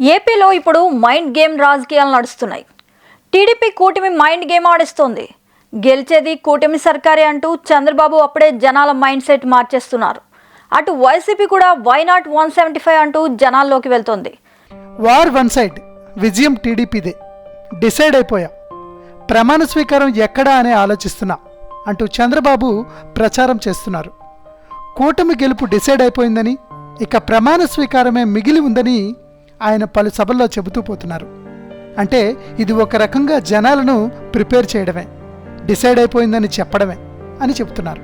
ఏపీలో ఇప్పుడు mind game రాజకీయాలు నడుస్తున్నాయి. టీడీపీ కూటమి మైండ్ గేమ్ ఆడిస్తోంది. గెలిచేది కూటమి సర్కారే అంటూ చంద్రబాబు అప్పుడే జనాల మైండ్ సెట్ మార్చేస్తున్నారు. అటు వైసీపీ కూడా why not one seventy five అంటూ జనాల్లోకి వెళ్తోంది. వార్ వన్ సైడ్ విజయం టీడీపీదే. డిసైడ్ అయిపోయా. ప్రమాణ స్వీకారం ఎక్కడా అని ఆలోచిస్తున్నా అంటూ చంద్రబాబు ప్రచారం చేస్తున్నారు. కూటమి గెలుపు డిసైడ్ అయిపోయిందని ఇక ప్రమాణ స్వీకారమే మిగిలి ఉందని ఆయన పలు సభల్లో చెబుతూ పోతున్నారు. అంటే ఇది ఒక రకంగా జనాలను ప్రిపేర్ చేయడమే డిసైడ్ అయిపోయిందని చెప్పడమే అని చెబుతున్నారు.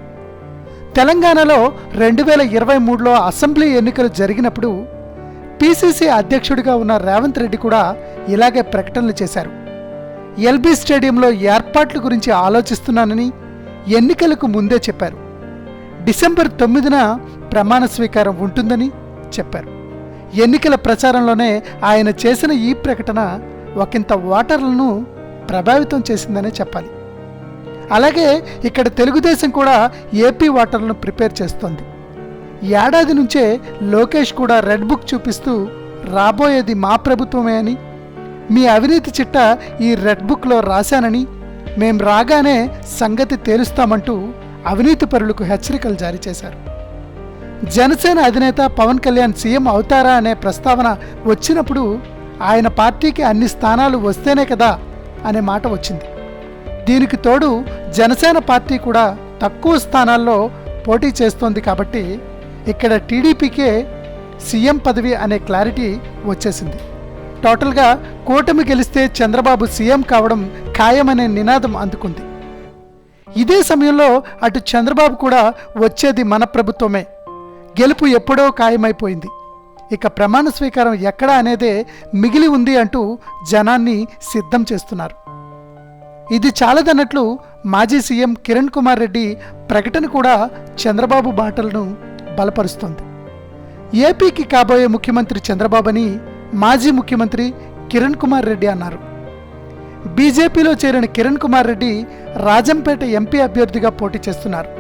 తెలంగాణలో రెండు వేల ఇరవై మూడులో అసెంబ్లీ ఎన్నికలు జరిగినప్పుడు పిసిసి అధ్యక్షుడిగా ఉన్న రేవంత్ రెడ్డి కూడా ఇలాగే ప్రకటనలు చేశారు. ఎల్బీ స్టేడియంలో ఏర్పాట్ల గురించి ఆలోచిస్తున్నానని ఎన్నికలకు ముందే చెప్పారు. డిసెంబర్ తొమ్మిదిన ప్రమాణ స్వీకారం ఉంటుందని చెప్పారు. ఎన్నికల ప్రచారంలోనే ఆయన చేసిన ఈ ప్రకటన ఒకంత ఓటర్లను ప్రభావితం చేసిందనే చెప్పాలి. అలాగే ఇక్కడ తెలుగుదేశం కూడా ఏపీ ఓటర్లను ప్రిపేర్ చేస్తోంది. ఏడాది నుంచే లోకేష్ కూడా రెడ్ బుక్ చూపిస్తూ రాబోయేది మా ప్రభుత్వమే అని మీ అవినీతి చిట్ట ఈ రెడ్ బుక్లో రాశానని మేం రాగానే సంగతి తేలుస్తామంటూ అవినీతి పరులకు హెచ్చరికలు జారీ చేశారు. జనసేన అధినేత పవన్ కళ్యాణ్ సీఎం అవుతారా అనే ప్రస్తావన వచ్చినప్పుడు ఆయన పార్టీకి అన్ని స్థానాలు వస్తేనే కదా అనే మాట వచ్చింది. దీనికి తోడు జనసేన పార్టీ కూడా తక్కువ స్థానాల్లో పోటీ చేస్తోంది కాబట్టి ఇక్కడ టీడీపీకే సీఎం పదవి అనే క్లారిటీ వచ్చేసింది. టోటల్గా కూటమి గెలిస్తే చంద్రబాబు సీఎం కావడం ఖాయమనే నినాదం అందుకుంది. ఇదే సమయంలో అటు చంద్రబాబు కూడా వచ్చేది మన ప్రభుత్వమే. గెలుపు ఎప్పుడో ఖాయమైపోయింది. ఇక ప్రమాణ స్వీకారం ఎక్కడ అనేదే మిగిలి ఉంది అంటూ జనాన్ని సిద్ధం చేస్తున్నారు. ఇది చాలదన్నట్లు మాజీ సీఎం కిరణ్ కుమార్ రెడ్డి ప్రకటన కూడా చంద్రబాబు బాటలను బలపరుస్తోంది. ఏపీకి కాబోయే ముఖ్యమంత్రి చంద్రబాబుని మాజీ ముఖ్యమంత్రి కిరణ్ కుమార్ రెడ్డి అన్నారు. బీజేపీలో చేరిన కిరణ్ కుమార్ రెడ్డి రాజంపేట ఎంపీ అభ్యర్థిగా పోటీ చేస్తున్నారు.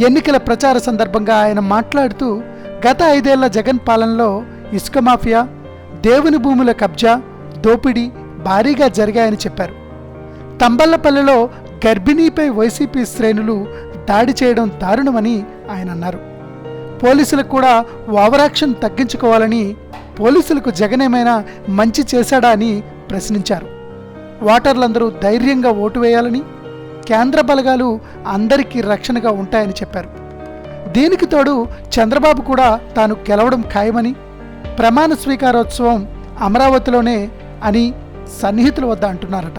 ఎన్నికల ప్రచార సందర్భంగా ఆయన మాట్లాడుతూ గత ఐదేళ్ళ జగన్ పాలనలో ఇసుక మాఫియా దేవుని భూముల కబ్జా దోపిడీ భారీగా జరిగాయని చెప్పారు. తంబళ్ళపల్లిలో గర్భిణీపై వైసీపీ శ్రేణులు దాడి చేయడం దారుణమని ఆయన అన్నారు. పోలీసులకు కూడా ఓవరాక్షన్ తగ్గించుకోవాలని పోలీసులకు జగనేమైనా మంచి చేశాడా అని ప్రశ్నించారు. ఓటర్లందరూ ధైర్యంగా ఓటు వేయాలని కేంద్ర బలగాలు అందరికీ రక్షణగా ఉంటాయని చెప్పారు. దీనికి తోడు చంద్రబాబు కూడా తాను గెలవడం ఖాయమని ప్రమాణ స్వీకారోత్సవం అమరావతిలోనే అని సన్నిహితుల వద్ద అంటున్నారట.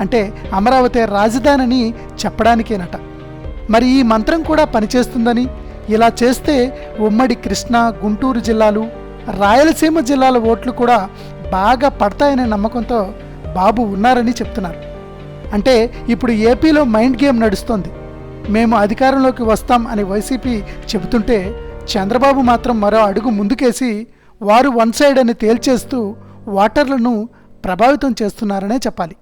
అంటే అమరావతి రాజధానిని చెప్పడానికేనట. మరి ఈ మంత్రం కూడా పనిచేస్తుందని ఇలా చేస్తే ఉమ్మడి కృష్ణా గుంటూరు జిల్లాలు రాయలసీమ జిల్లాల ఓట్లు కూడా బాగా పడతాయనే నమ్మకంతో బాబు ఉన్నారని చెప్తున్నారు. అంటే ఇప్పుడు ఏపీలో మైండ్ గేమ్ నడుస్తోంది. మేము అధికారంలోకి వస్తాం అని వైసీపీ చెబుతుంటే చంద్రబాబు మాత్రం మరో అడుగు ముందుకేసి వారు వన్ సైడ్ అని తేల్చేస్తూ ఓటర్లను ప్రభావితం చేస్తున్నారనే చెప్పాలి.